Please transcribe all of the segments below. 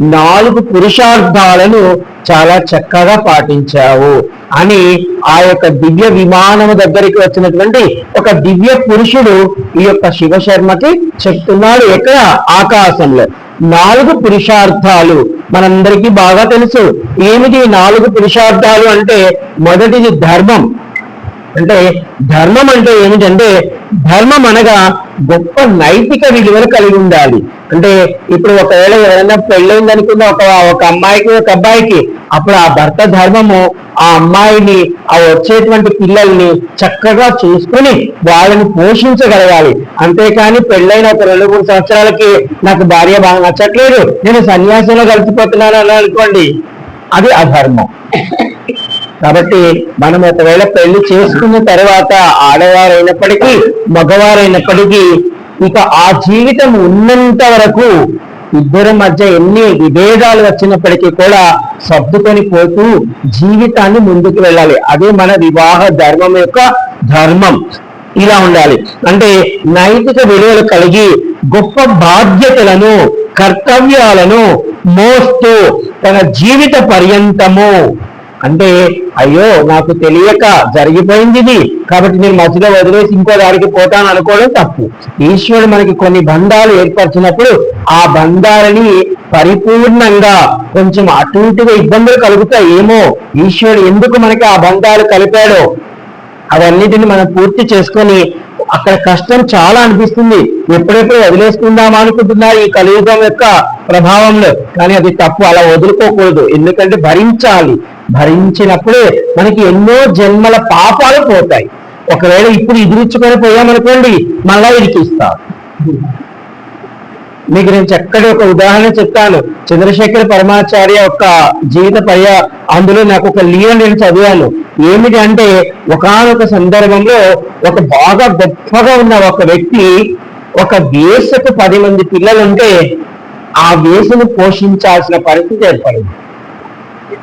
నాలుగు పురుషార్థాలను చాలా చక్కగా పాటించావు అని ఆ యొక్క దివ్య విమానము దగ్గరికి వచ్చినటువంటి ఒక దివ్య పురుషుడు ఈ యొక్క శివశర్మకి చెప్తున్నాడు ఎక్కడ? ఆకాశంలో. నాలుగు పురుషార్థాలు మనందరికీ బాగా తెలుసు. ఏమిటి నాలుగు పురుషార్థాలు అంటే మొదటిది ధర్మం. అంటే ధర్మం అంటే ఏమిటంటే ధర్మం అనగా గొప్ప నైతిక విలువలు కలిగి ఉండాలి. అంటే ఇప్పుడు ఒకవేళ ఎవరైనా పెళ్ళైంది అనుకున్న ఒక ఒక అమ్మాయికి ఒక అబ్బాయికి అప్పుడు ఆ భర్త ధర్మము ఆ అమ్మాయిని ఆ వచ్చేటువంటి పిల్లల్ని చక్కగా చూసుకొని వాళ్ళని పోషించగలగాలి. అంతేకాని పెళ్ళైన ఒక రెండు మూడు సంవత్సరాలకి నాకు భార్య బాగా నచ్చట్లేదు. నేను సన్యాసంలో కలిసిపోతున్నాను అని అనుకోండి. అది అధర్మం. కాబట్టి మనం ఒకవేళ పెళ్ళి చేసుకున్న తర్వాత ఆడవారైనప్పటికీ మగవారైనప్పటికీ ఇక ఆ జీవితం ఉన్నంత వరకు ఇద్దరి మధ్య ఎన్ని విభేదాలు వచ్చినప్పటికీ కూడా సర్దుకొని పోతూ జీవితాన్ని ముందుకు వెళ్ళాలి. అదే మన వివాహ ధర్మం యొక్క ధర్మం. ఇలా ఉండాలి. అంటే నైతిక విలువలు కలిగి గొప్ప బాధ్యతలను కర్తవ్యాలను మోస్తూ తన జీవిత పర్యంతము అంటే అయ్యో నాకు తెలియక జరిగిపోయింది ఇది. కాబట్టి నేను మధ్యలో వదిలేసి ఇంకో దారికి పోతాను అనుకోవడం తప్పు. ఈశ్వరుడు మనకి కొన్ని బంధాలు ఏర్పరిచినప్పుడు ఆ బంధాలని పరిపూర్ణంగా కొంచెం అటు ఇటుగా ఇబ్బందులు కలుగుతాయి. ఏమో ఈశ్వరుడు ఎందుకు మనకి ఆ బంధాలు కలిపాడో అవన్నిటిని మనం పూర్తి చేసుకొని అక్కడ కష్టం చాలా అనిపిస్తుంది. ఎప్పుడెప్పుడు వదిలేసుకుందామా అనుకుంటున్నారు ఈ కలియుగం యొక్క ప్రభావంలో. కానీ అది తప్పు. అలా వదులుకోకూడదు. ఎందుకంటే భరించాలి. భరించినప్పుడే మనకి ఎన్నో జన్మల పాపాలు పోతాయి. ఒకవేళ ఇప్పుడు ఎదురుచ్చుకొని పోయామనుకోండి మళ్ళా ఇరికిస్తారు మీకు నేను చక్కటి ఒక ఉదాహరణ చెప్తాను. చంద్రశేఖర పరమాచార్య యొక్క జీవిత పర్య అందులో నాకు ఒక లీల నేను చదివాను. ఏమిటి అంటే ఒకానొక సందర్భంలో ఒక బాగా గొప్పగా ఉన్న ఒక వ్యక్తి ఒక వేసకు పది మంది పిల్లలుంటే ఆ వేసును పోషించాల్సిన పరిస్థితి ఏర్పడింది.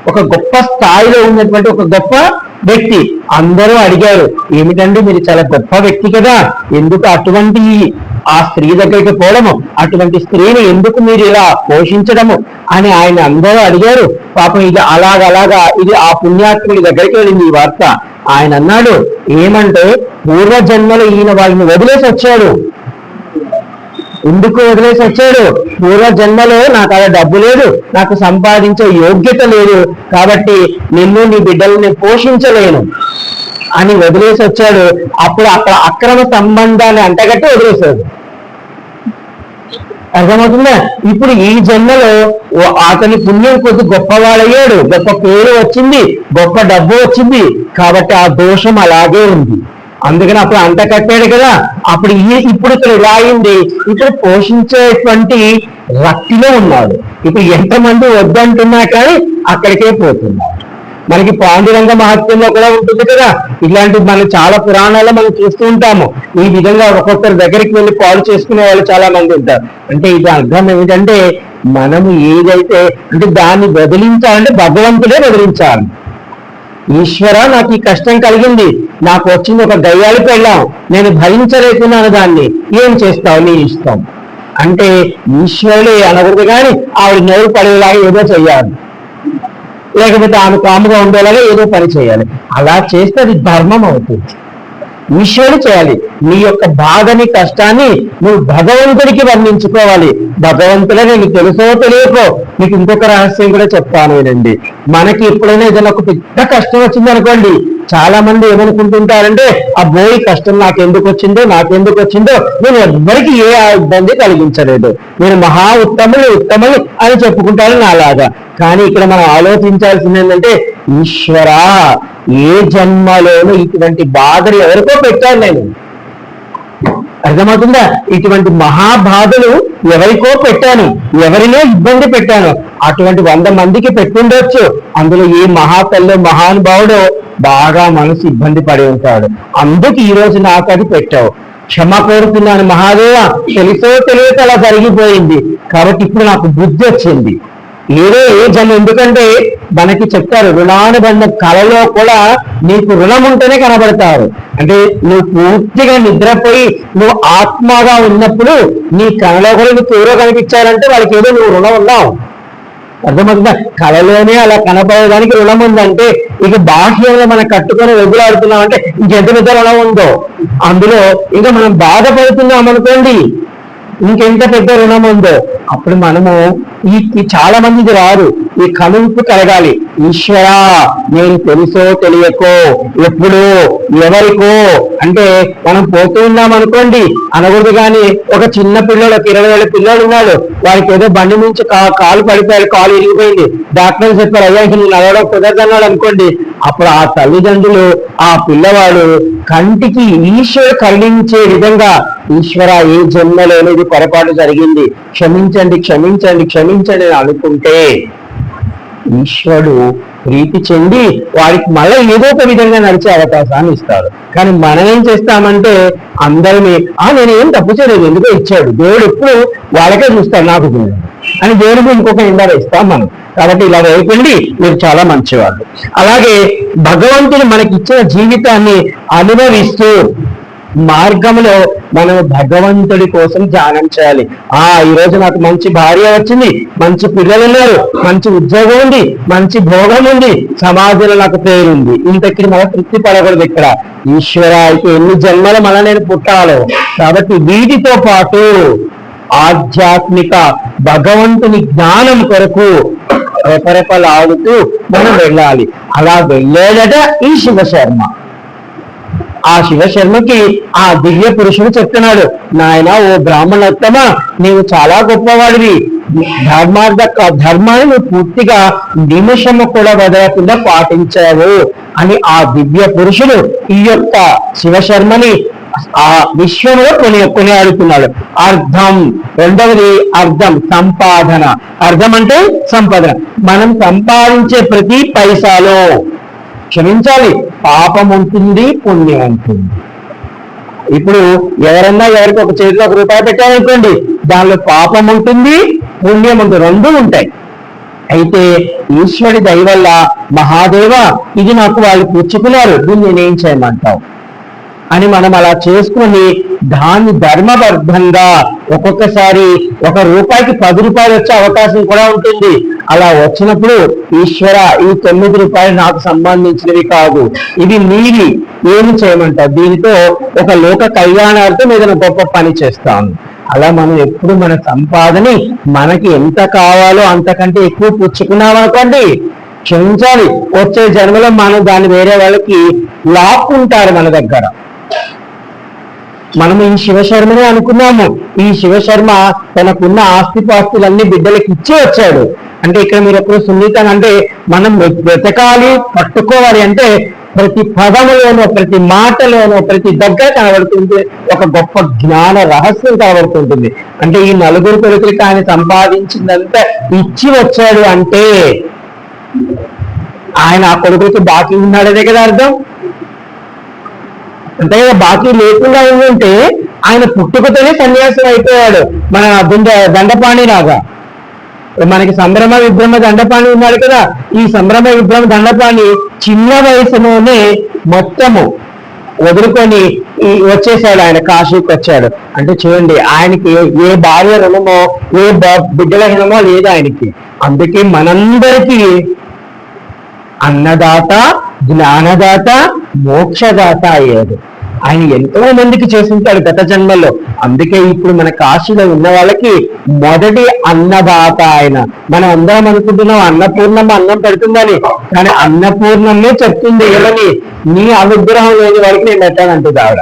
ఒక గొప్ప స్థాయిలో ఉన్నటువంటి ఒక గొప్ప వ్యక్తి. అందరూ అడిగారు ఏమిటంటే మీరు చాలా గొప్ప వ్యక్తి కదా ఎందుకు అటువంటి ఆ స్త్రీ దగ్గరికి పోవడము? అటువంటి స్త్రీని ఎందుకు మీరు ఇలా పోషించడము? అని ఆయన అందరూ అడిగారు. పాపం ఇది అలాగలాగా ఇది ఆ పుణ్యాత్ముడి దగ్గరికి వెళ్ళింది ఈ వార్త. ఆయన అన్నాడు ఏమంటే పూర్వజన్మలో ఈయన వాళ్ళని వదిలేసి వచ్చాడు. ఎందుకు వదిలేసి వచ్చాడు? పూర్వ జన్మలో నాకు అలా డబ్బు లేదు నాకు సంపాదించే యోగ్యత లేదు కాబట్టి నిన్ను నీ బిడ్డల్ని పోషించలేను. అని వదిలేసి వచ్చాడు. అప్పుడు అక్కడ అక్రమ సంబంధాన్ని అంటగట్టి వదిలేశాడు. అర్థమవుతుందా? ఇప్పుడు ఈ జన్మలో అతని పుణ్యం కొద్ది గొప్పవాడయ్యాడు. గొప్ప పేరు వచ్చింది గొప్ప డబ్బు వచ్చింది కాబట్టి ఆ దోషం అలాగే ఉంది. అందుకని అప్పుడు అంత కట్టాడు కదా. అప్పుడు ఇప్పుడు ఇక్కడ ఇలా అయింది. ఇప్పుడు పోషించేటువంటి రక్తిలో ఉన్నాడు. ఇప్పుడు ఎంతమంది వద్దంటున్నా కానీ అక్కడికే పోతున్నాడు మనకి పాండురంగ మహత్యంలో కూడా ఉంటుంది కదా. ఇలాంటివి మనం చాలా పురాణాల్లో మనం చూస్తూ ఉంటాము. ఈ విధంగా ఒక్కొక్కరి దగ్గరికి వెళ్ళి పాలు చేసుకునే వాళ్ళు చాలా మంది ఉంటారు. అంటే ఇది అర్థం ఏమిటంటే మనము ఏదైతే అంటే దాన్ని వదిలించాలంటే భగవంతుడే వదిలించాలి. ఈశ్వర నాకు ఈ కష్టం కలిగింది. నాకు వచ్చింది ఒక గయ్యాలి పెళ్ళాం. నేను భరించలేకున్నాను దాన్ని. ఏం చేస్తావు నీ ఇష్టం? అంటే ఈశ్వరుడే అనకూడదు కానీ ఆవిడ నోరు పడేలాగా ఏదో చెయ్యాలి. లేకపోతే ఆమె కాముగా ఉండేలాగా ఏదో పని చేయాలి. అలా చేస్తే అది ధర్మం అవుతుంది. విషయాలు చేయాలి. నీ యొక్క బాధని కష్టాన్ని నువ్వు భగవంతుడికి వర్ణించుకోవాలి. భగవంతుడే నీకు తెలుసో తెలియకో నీకు ఇంకొక రహస్యం కూడా చెప్తాను వినండి. మనకి ఎప్పుడైనా ఏదైనా ఒక పెద్ద కష్టం వచ్చింది అనుకోండి చాలా మంది ఏమనుకుంటుంటారంటే ఆ బోయి కష్టం నాకు ఎందుకు వచ్చిందో నాకు ఎందుకు వచ్చిందో నేను ఎవ్వరికి ఏ ఇబ్బంది కలిగించలేదు. నేను మహా ఉత్తములు ఉత్తములు అని చెప్పుకుంటాను నాలాగా. కానీ ఇక్కడ మనం ఆలోచించాల్సింది ఏంటంటే ఈశ్వరా ఏ జన్మలోనూ ఇటువంటి బాధలు ఎవరికో పెట్టాను నేను. అర్థమవుతుందా? ఇటువంటి మహాబాధలు ఎవరికో పెట్టాను. ఎవరినో ఇబ్బంది పెట్టాను? అటువంటి వంద మందికి పెట్టుండొచ్చు. అందులో ఏ మహాతల్లో మహానుభావుడో బాగా మనసు ఇబ్బంది పడి ఉంటాడు. అందుకు ఈ రోజు నాకు అది పెట్టావు. క్షమ కోరుతున్నాను మహాదేవ. తెలుసో తెలియక అలా జరిగిపోయింది. కాబట్టి ఇప్పుడు నాకు బుద్ధి వచ్చింది. ఏదో ఏ జన్మ ఎందుకంటే మనకి చెప్తారు రుణానుబంధ కళలో కూడా నీకు రుణం ఉంటేనే కనబడతారు అంటే నువ్వు పూర్తిగా నిద్రపోయి నువ్వు ఆత్మగా ఉన్నప్పుడు నీ కళలో కూడా నువ్వు తూరో కనిపించాలంటే వాళ్ళకి ఏదో నువ్వు రుణం ఉన్నావు. అర్థమవుతుందా? కళలోనే అలా కనపడడానికి రుణం ఉందంటే ఇక బాహ్యంలో మనం కట్టుకొని వెగులాడుతున్నాం అంటే ఇంకెంత పెద్ద రుణం ఉందో? అందులో ఇంకా మనం బాధపడుతున్నాం అనుకోండి ఇంకెంత పెద్ద రుణం ఉందో? అప్పుడు మనము ఈ చాలా మందికి రాదు ఈ కనుంపు కలగాలి. ఈశ్వరా నేను తెలుసో తెలియకో ఎప్పుడు ఎవరికో. అంటే మనం పోతూ ఉన్నాం అనుకోండి అనకూడదు కానీ ఒక చిన్న పిల్లలు ఒక ఇరవై ఏళ్ళ పిల్లలు ఉన్నాడు. వాడికి ఏదో బండి నుంచి కాలు పడిపోయాడు కాలు ఇరిగిపోయింది. డాక్టర్ చెప్పారు అయ్యా ఇంక నువ్వు నడవడం కుదరదన్నాడు అనుకోండి. అప్పుడు ఆ తల్లిదండ్రులు ఆ పిల్లవాడు కంటికి ఈశ్వరు కరుణించే విధంగా ఈశ్వర ఏ జన్మలోనేది పొరపాటు జరిగింది. క్షమించండి క్షమించండి క్షమించండి. అని అనుకుంటే ఈశ్వరుడు ప్రీతి చెంది వాడికి మళ్ళీ ఏదో ఒక విధంగా నడిచే అవకాశాన్ని ఇస్తారు. కానీ మనం ఏం చేస్తామంటే అందరినీ ఆ నేనేం తప్పు చేయలేదు ఎందుకో ఇచ్చాడు. దేవుడు ఎప్పుడు వాళ్ళకే చూస్తాడు నాకు అని దేవుడికి ఇంకొక ఇందాక ఇస్తాం మనం. కాబట్టి ఇలా వేయకండి మీరు చాలా మంచివాళ్ళు. అలాగే భగవంతుడు మనకి ఇచ్చిన జీవితాన్ని అనుభవిస్తూ మార్గంలో మనం భగవంతుడి కోసం ధ్యానం చేయాలి. ఆ ఈ రోజు నాకు మంచి భార్య వచ్చింది మంచి పిల్లలు ఉన్నారు మంచి ఉద్యోగం ఉంది మంచి భోగం ఉంది సమాజంలో నాకు పేరుంది ఇంతకి మన తృప్తి పడకూడదు ఇక్కడ. ఈశ్వర అయితే ఎన్ని జన్మలు మన నేను పుట్టాలో. కాబట్టి వీటితో పాటు ఆధ్యాత్మిక భగవంతుని జ్ఞానం కొరకు రెపరెపలాడుతూ మనం వెళ్ళాలి. అలా వెళ్ళేదట ఈ శివశర్మ. ఆ శివశర్మకి ఆ దివ్య పురుషుడు చెప్తున్నాడు నాయన ఓ బ్రాహ్మణోత్తమ నీవు చాలా గొప్పవాడివి. ధర్మార్థ ధర్మాన్ని నువ్వు పూర్తిగా నిమిషము కూడా వదలకుండా పాటించావు. అని ఆ దివ్య పురుషుడు ఈ యొక్క శివశర్మని ఆ విశ్వంలో కొని కొనియాడుతున్నాడు. అర్థం. రెండవది అర్థం. సంపాదన. అర్థం అంటే సంపాదన. మనం సంపాదించే ప్రతి పైసాలో క్షమించాలి. పాపం ఉంటుంది పుణ్యం ఉంటుంది ఇప్పుడు ఎవరన్నా ఎవరికి ఒక చేతిలో ఒక రూపాయి పెట్టారనుకోండి దానిలో పాపం ఉంటుంది పుణ్యం ఉంటుంది రెండు ఉంటాయి. అయితే ఈశ్వరుడి దయ వల్ల మహాదేవ ఇది నాకు వాళ్ళు పుచ్చుకున్నారు దీన్ని నేనేం చేయమంటావు? అని మనం అలా చేసుకుని దాన్ని ధర్మబద్ధంగా ఒక్కొక్కసారి ఒక రూపాయికి పది రూపాయలు వచ్చే అవకాశం కూడా ఉంటుంది. అలా వచ్చినప్పుడు ఈశ్వర ఈ తొమ్మిది రూపాయలు నాకు సంబంధించినవి కాదు. ఇవి నీవి ఏమి చేయమంటావు? దీనితో ఒక లోక కళ్యాణార్థం ఏదైనా గొప్ప పని చేస్తాను. అలా మనం ఎప్పుడు మన సంపాదని మనకి ఎంత కావాలో అంతకంటే ఎక్కువ పుచ్చుకున్నాం అనుకోండి క్షమించాలి. వచ్చే జన్మలో మనం దాన్ని వేరే వాళ్ళకి లాక్కుంటారు మన దగ్గర. మనం ఈ శివశర్మనే అనుకున్నాము. ఈ శివశర్మ తనకున్న ఆస్తిపాస్తులన్నీ బిడ్డలకి ఇచ్చి వచ్చాడు. అంటే ఇక్కడ మీరు ఎప్పుడు సున్నితం అంటే మనం వెతకాలి పట్టుకోవాలి అంటే ప్రతి పదములోనో ప్రతి మాటలోనో ప్రతి దగ్గర కనబడుతుంది ఒక గొప్ప జ్ఞాన రహస్యం కనబడుతుంటుంది. అంటే ఈ నలుగురు కొడుకులకి ఆయన సంపాదించిందంతా ఇచ్చి వచ్చాడు అంటే ఆయన ఆ కొడుకులకి బాకీ ఉన్నాడనే కదా అర్థం? అంటే బాకీ లేకుండా ఏంటంటే ఆయన పుట్టుకతోనే సన్యాసం అయిపోయాడు. మన దుండ దండపాణి లాగా మనకి సంభ్రమ విభ్రమ దండపాణి ఉన్నాడు కదా. ఈ సంభ్రమ విభ్రమ దండపాణి చిన్న వయసులోనే మొత్తము వదులుకొని వచ్చేసాడు ఆయన కాశీకి వచ్చాడు. అంటే చూడండి ఆయనకి ఏ భార్య రుణమో ఏ బ- బిడ్డల రుణమో లేదు ఆయనకి. అందుకే మనందరికీ అన్నదాత జ్ఞానదాత మోక్షదాత అయ్యాడు. ఆయన ఎంతో మందికి చేసింటాడు గత జన్మలో. అందుకే ఇప్పుడు మన కాశీలో ఉన్న వాళ్ళకి మొదటి అన్నదాత ఆయన. మనం అందరం అనుకుంటున్నాం అన్నపూర్ణమ్మ అన్నం పెడుతుందని. కానీ అన్నపూర్ణమ్మే చెప్తుంది ఏమని నీ అనుగ్రహం లేని వారికి నేను పెట్టానంటుంది ఆవిడ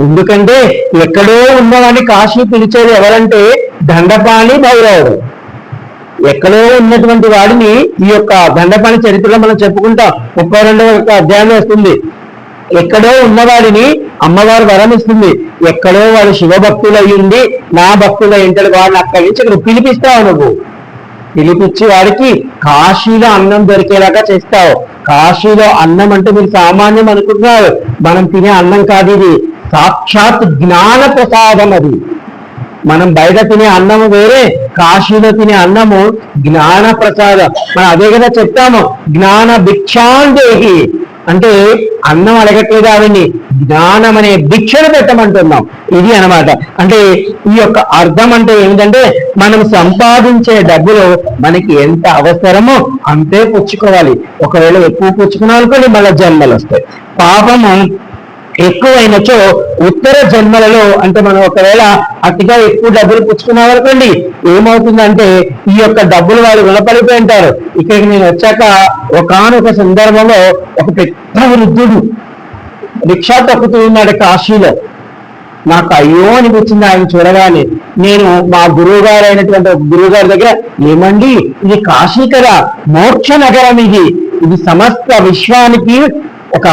ఎందుకంటే ఎక్కడో ఉన్నవాడిని కాశీ పిలిచేది ఎవరంటే దండపాణి భైరవుడు. ఎక్కడో ఉన్నటువంటి వాడిని ఈ యొక్క దండపాణి చరిత్రలో మనం చెప్పుకుంటాం. ముప్పై రెండవ యొక్క అధ్యాయం వస్తుంది. ఎక్కడో ఉన్నవాడిని అమ్మవారు వరం ఇస్తుంది. ఎక్కడో వాడు శివభక్తులు అయ్యింది నా భక్తుల ఇంటడు వాడిని అక్కడి నుంచి ఇక్కడ పిలిపిస్తావు నువ్వు. పిలిపించి వాడికి కాశీలో అన్నం దొరికేలాగా చేస్తావు. కాశీలో అన్నం అంటే మీరు సామాన్యం అనుకుంటున్నారు. మనం తినే అన్నం కాదు ఇది. సాక్షాత్ జ్ఞాన ప్రసాదం అది. మనం బయట తినే అన్నము వేరే కాశీలో తినే అన్నము జ్ఞాన ప్రసాదం మనం అదే కదా చెప్తాము. జ్ఞాన భిక్షాందేహి అంటే అన్నం అడగట్లేదు ఆవిడ్ని? జ్ఞానం అనే భిక్షను పెట్టమంటున్నాం. ఇది అన్నమాట. అంటే ఈ యొక్క అర్థం అంటే ఏమిటంటే మనం సంపాదించే డబ్బులు మనకి ఎంత అవసరమో అంతే పుచ్చుకోవాలి. ఒకవేళ ఎక్కువ పుచ్చుకున్నాం అనుకోండి మళ్ళీ జన్మలు వస్తాయి పాపము ఎక్కువైనచో ఉత్తర జన్మలలో అంటే మనం ఒకవేళ అతిగా ఎక్కువ డబ్బులు పుచ్చుకున్నాం అనుకోండి ఏమవుతుందంటే ఈ యొక్క డబ్బులు వాళ్ళు రుణపడిపోయి ఉంటారు. ఇక్కడికి నేను వచ్చాక ఒకానొక సందర్భంలో ఒక పెద్ద వృద్ధుడు రిక్షా తప్పుతూ ఉన్నాడు కాశీలో. నాకు అయ్యో అనిపించింది ఆయన చూడగానే. నేను మా గురువు గారు అయినటువంటి ఒక గురువు గారి దగ్గర ఏమండి ఇది కాశీ కదా మోక్ష నగరం ఇది. ఇది సమస్త విశ్వానికి ఒక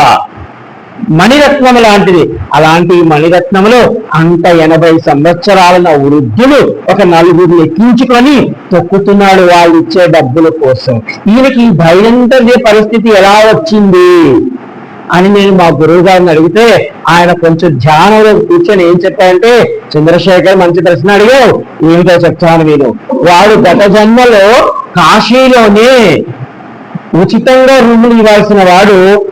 మణిరత్నం లాంటిది. అలాంటి మణిరత్నములో అంత ఎనభై సంవత్సరాల వృద్ధులు ఒక నలుగురిని ఎక్కించుకొని తొక్కుతున్నాడు వాళ్ళు ఇచ్చే డబ్బుల కోసం. ఈయనకి ఈ భయంకర పరిస్థితి ఎలా వచ్చింది? అని నేను మా గురువు గారిని అడిగితే ఆయన కొంచెం ధ్యానంలో కూర్చొని ఏం చెప్పారంటే చంద్రశేఖర్ మంచి ప్రశ్న అడిగావు. ఏమిటో చెప్తాను నేను. వాడు గత జన్మలో కాశీలోనే ఉచితంగా రుణులు ఇవ్వాల్సిన వాడు